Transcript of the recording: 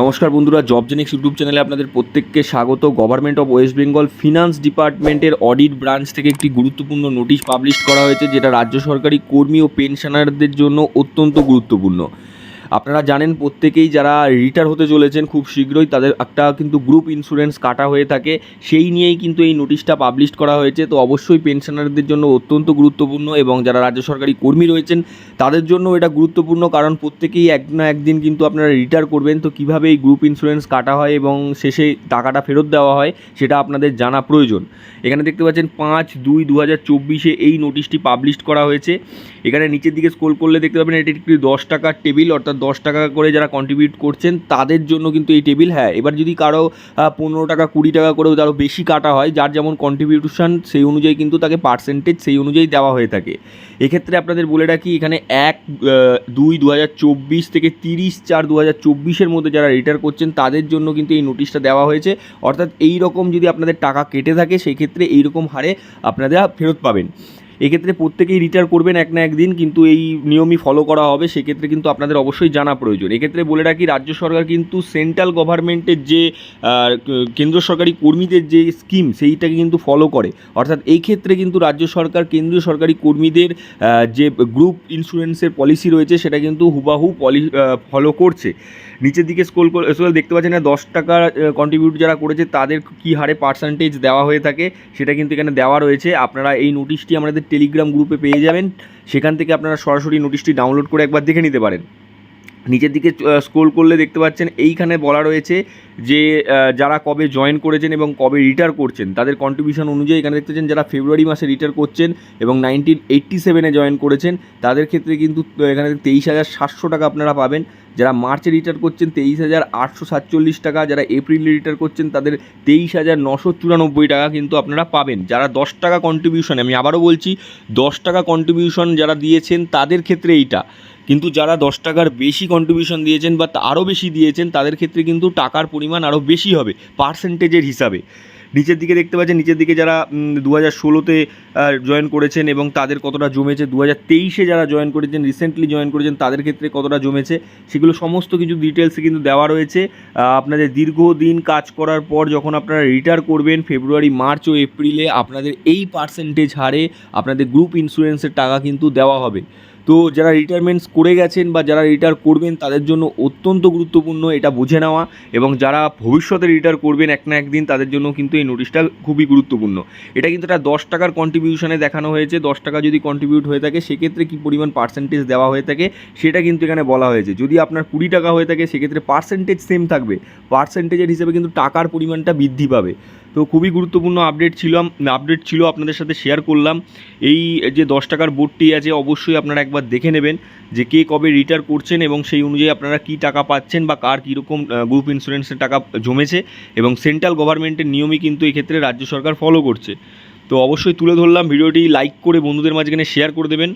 নমস্কার বন্ধুরা job Xenix YouTube চ্যানেলে আপনাদের প্রত্যেককে স্বাগত। Government of West Bengal finance ডিপার্টমেন্টের অডিট ব্রাঞ্চ থেকে একটি গুরুত্বপূর্ণ নোটিশ পাবলিশ করা হয়েছে, যেটা রাজ্য সরকারি কর্মী ও পেনশনারদের জন্য অত্যন্ত গুরুত্বপূর্ণ। আপনারা জানেন প্রত্যেকেই যারা রিটায়ার হতে চলেছেন খুব শীঘ্রই তাদের একটা কিন্তু গ্রুপ ইন্স্যুরেন্স কাটা হয়ে থাকে। সেই নিয়েই কিন্তু এই নোটিশটা পাবলিশ করা হয়েছে। তো অবশ্যই পেনশনারদের জন্য অত্যন্ত গুরুত্বপূর্ণ এবং যারা রাজ্য সরকারি কর্মী রয়েছেন, তাদের জন্য এটা গুরুত্বপূর্ণ কারণ প্রত্যেকেই এক না একদিন কিন্তু আপনারা রিটায়ার করবেন। তো কীভাবে এই গ্রুপ ইন্স্যুরেন্স কাটা হয় এবং শেষে টাকাটা ফেরত দেওয়া হয়, সেটা আপনাদের জানা প্রয়োজন। এখানে দেখতে পাচ্ছেন পাঁচ দুই দু হাজার চব্বিশে এই নোটিশটি পাবলিশ করা হয়েছে। এখানে নিচের দিকে স্কোল করলে দেখতে পাবেন, এটি একটি দশ টাকার টেবিল অর্থাৎ দশ টাকা করে যারা কন্ট্রিবিউট করছেন, তাদের জন্য কিন্তু এই টেবিল হ্যাঁ এবার যদি কারও পনেরো টাকা, কুড়ি টাকা করেও তারও বেশি কাটা হয়, যার যেমন কন্ট্রিবিউশন সেই অনুযায়ী কিন্তু তাকে পার্সেন্টেজ সেই অনুযায়ী দেওয়া হয়ে থাকে। এক্ষেত্রে আপনাদের বলে রাখি, এখানে এক দুই দু চব্বিশ থেকে তিরিশ চার দু হাজার চব্বিশের মধ্যে যারা রিটায়ার করছেন, তাদের জন্য কিন্তু এই নোটিশটা দেওয়া হয়েছে। অর্থাৎ এই রকম যদি আপনাদের টাকা কেটে থাকে, সেই ক্ষেত্রে এই রকম হারে আপনারা ফেরত পাবেন। এক্ষেত্রে প্রত্যেকেই রিটায়ার করবেন এক না একদিন, কিন্তু এই নিয়মই ফলো করা হবে, সেক্ষেত্রে কিন্তু আপনাদের অবশ্যই জানা প্রয়োজন। এক্ষেত্রে বলে রাখি, রাজ্য সরকার কিন্তু সেন্ট্রাল গভর্নমেন্টের যে কেন্দ্র সরকারি কর্মীদের যে স্কিম সেইটাকে কিন্তু ফলো করে। অর্থাৎ এই ক্ষেত্রে কিন্তু রাজ্য সরকার, কেন্দ্রীয় সরকারি কর্মীদের যে গ্রুপ ইন্স্যুরেন্সের পলিসি রয়েছে, সেটা কিন্তু হুবাহু পলি ফলো করছে। নিচের দিকে স্ক্রোল করে স্ক্রোল দেখতে পাচ্ছেন না, দশ টাকা কন্ট্রিবিউট যারা করেছে, তাদের কী হারে পার্সেন্টেজ দেওয়া হয়ে থাকে, সেটা কিন্তু এখানে দেওয়া রয়েছে। আপনারা এই নোটিশটি আমাদের টেলিগ্রাম গ্রুপে পেয়ে যাবেন। সেখান থেকে আপনারা সরাসরি নোটিশটি ডাউনলোড করে একবার দেখে নিতে পারেন। নিচের দিকে স্ক্রোল করলে দেখতে পাচ্ছেন, এইখানে বলা রয়েছে যে যারা কবে জয়েন করেছেন এবং কবে রিটায়ার করছেন, তাদের কন্ট্রিবিউশন অনুযায়ী এখানে দেখতে পাচ্ছেন যারা ফেব্রুয়ারি মাসে রিটায়ার করছেন এবং নাইনটিন এইট্টি সেভেনে জয়েন করেছেন, তাদের ক্ষেত্রে কিন্তু এখানে তেইশ হাজার সাতশো টাকা আপনারা পাবেন। যারা মার্চে রিটায়ার করছেন, তেইশ হাজার আটশো সাতচল্লিশ টাকা, যারা এপ্রিলে রিটায়ার করছেন, তাদের তেইশ হাজার নশো চুরানব্বই টাকা কিন্তু আপনারা পাবেন। যারা দশ টাকা কন্ট্রিবিউশন আমি আবারও বলছি, দশ টাকা কন্ট্রিবিউশন যারা দিয়েছেন, তাদের ক্ষেত্রে এইটা। কিন্তু যারা দশ টাকার বেশি কন্ট্রিবিউশন দিয়েছেন বা আরও বেশি দিয়েছেন, তাদের ক্ষেত্রে কিন্তু টাকার পরিমাণ আরও বেশি হবে পার্সেন্টেজের হিসাবে। নিচের দিকে দেখতে পাচ্ছেন, নিচের দিকে যারা দু হাজার ষোলোতে জয়েন করেছেন এবং তাদের কতটা জমেছে দু হাজার তেইশে যারা জয়েন করেছেন রিসেন্টলি জয়েন করেছেন, তাদের ক্ষেত্রে কতটা জমেছে, সেগুলো সমস্ত কিছু ডিটেলসে কিন্তু দেওয়া রয়েছে। আপনাদের দীর্ঘদিন কাজ করার পর যখন আপনারা রিটায়ার করবেন ফেব্রুয়ারি মার্চ ও এপ্রিলে আপনাদের এই পার্সেন্টেজ হারে আপনাদের গ্রুপ ইন্স্যুরেন্সের টাকা কিন্তু দেওয়া হবে। তো যারা রিটায়ারমেন্টস করে গেছেন বা যারা রিটায়ার করবেন, তাদের জন্য অত্যন্ত গুরুত্বপূর্ণ এটা বুঝে নেওয়া এবং যারা ভবিষ্যতে রিটায়ার করবেন এক না একদিন, তাদের জন্য কিন্তু এই নোটিশটা খুবই গুরুত্বপূর্ণ। এটা কিন্তু একটা দশ টাকার কন্ট্রিবিউশনে দেখানো হয়েছে। দশ টাকা যদি কন্ট্রিবিউট হয়ে থাকে, সেক্ষেত্রে কী পরিমাণ পার্সেন্টেজ দেওয়া হয়ে থাকে, সেটা কিন্তু এখানে বলা হয়েছে। যদি আপনার কুড়ি টাকা হয়ে থাকে, সেক্ষেত্রে পার্সেন্টেজ সেম থাকবে। পার্সেন্টেজের হিসেবে কিন্তু টাকার পরিমাণটা বৃদ্ধি পাবে। তো খুবই গুরুত্বপূর্ণ আপডেট ছিল আপডেট ছিল আপনাদের সাথে শেয়ার করলাম। এই যে দশ টাকার বোর্ডটি আছে, অবশ্যই আপনারা একবার দেখে নেবেন যে কে কবে রিটায়ার করছেন এবং সেই অনুযায়ী আপনারা কী টাকা পাচ্ছেন বা কার কীরকম গ্রুপ ইন্স্যুরেন্সের টাকা জমেছে এবং সেন্ট্রাল গভর্নমেন্টের নিয়মই কিন্তু এক্ষেত্রে রাজ্য সরকার ফলো করছে। তো অবশ্যই তুলে ধরলাম, ভিডিওটি লাইক করে বন্ধুদের মাঝখানে শেয়ার করে দেবেন।